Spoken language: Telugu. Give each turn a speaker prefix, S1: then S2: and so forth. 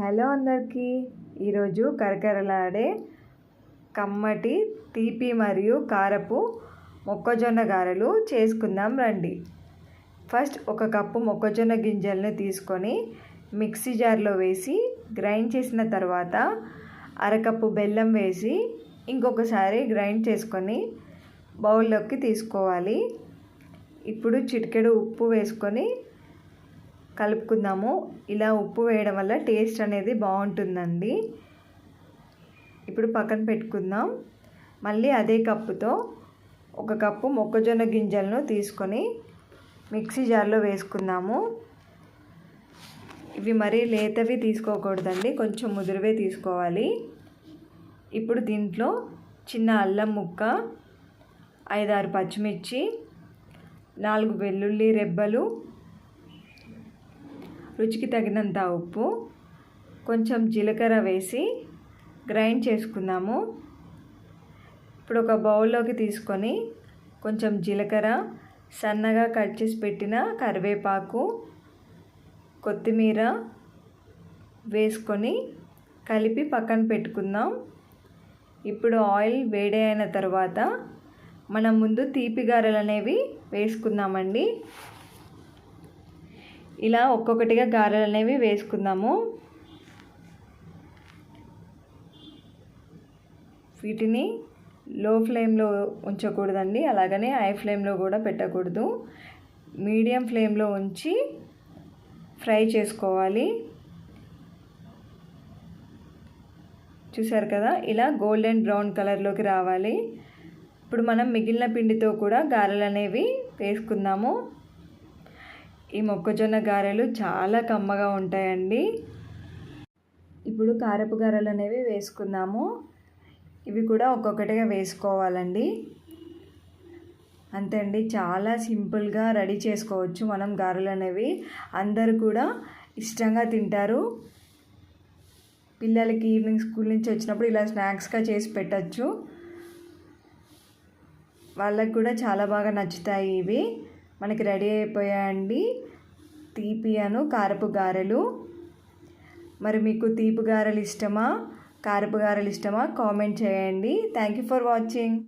S1: హలో అందరికీ. ఈరోజు కరకరలాడే కమ్మటి తీపి మరియు కారపు మొక్కజొన్న గారెలు చేసుకుందాం రండి. ఫస్ట్ ఒక కప్పు మొక్కజొన్న గింజలను తీసుకొని మిక్సీ జార్లో వేసి గ్రైండ్ చేసిన తర్వాత అరకప్పు బెల్లం వేసి ఇంకొకసారి గ్రైండ్ చేసుకొని బౌల్లోకి తీసుకోవాలి. ఇప్పుడు చిటికెడు ఉప్పు వేసుకొని కలుపుకుందాము. ఇలా ఉప్పు వేయడం వల్ల టేస్ట్ అనేది బాగుంటుందండి. ఇప్పుడు పక్కన పెట్టుకుందాం. మళ్ళీ అదే కప్పుతో ఒక కప్పు మొక్కజొన్న గింజలను తీసుకొని మిక్సీ జార్లో వేసుకుందాము. ఇవి మరీ లేతవి తీసుకోకూడదండి కొంచెం ముదురువే తీసుకోవాలి. ఇప్పుడు దీంట్లో చిన్న అల్లం ముక్క ఐదారు పచ్చిమిర్చి నాలుగు వెల్లుల్లి రెబ్బలు రుచికి తగినంత ఉప్పు కొంచెం జీలకర్ర వేసి గ్రైండ్ చేసుకుందాము. ఇప్పుడు ఒక బౌల్లోకి తీసుకొని కొంచెం జీలకర్ర సన్నగా కట్ చేసి పెట్టిన కరివేపాకు కొత్తిమీర వేసుకొని కలిపి పక్కన పెట్టుకుందాం. ఇప్పుడు ఆయిల్ వేడి అయిన తర్వాత మనం ముందు తీపి గారెలు అనేవి వేసుకుందామండి. ఇలా ఒక్కొక్కటిగా గారెలు అనేవి వేసుకుందాము. వీటిని లో ఫ్లేమ్లో ఉంచకూడదండి అలాగనే హై ఫ్లేమ్లో కూడా పెట్టకూడదు. మీడియం ఫ్లేమ్లో ఉంచి ఫ్రై చేసుకోవాలి. చూసారు కదా ఇలా గోల్డెన్ బ్రౌన్ కలర్లోకి రావాలి. ఇప్పుడు మనం మిగిలిన పిండితో కూడా గారెలు అనేవి వేసుకుందాము. ఈ మొక్కజొన్న గారెలు చాలా కమ్మగా ఉంటాయండి. ఇప్పుడు కారపు గారెలు అనేవి వేసుకుందాము. ఇవి కూడా ఒక్కొక్కటిగా వేసుకోవాలండి. అంతే అండి చాలా సింపుల్గా రెడీ చేసుకోవచ్చు మనం గారెలు అనేవి. అందరు కూడా ఇష్టంగా తింటారు. పిల్లలకి ఈవినింగ్ స్కూల్ నుంచి వచ్చినప్పుడు ఇలా స్నాక్స్గా చేసి పెట్టచ్చు. వాళ్ళకి కూడా చాలా బాగా నచ్చుతాయి ఇవి. మనకి రెడీ అయిపోయాయండి తీపి అను కారపు గారెలు. మరి మీకు తీపి గారెలు ఇష్టమా కారపు గారెలు ఇష్టమా కామెంట్ చేయండి. Thank you for watching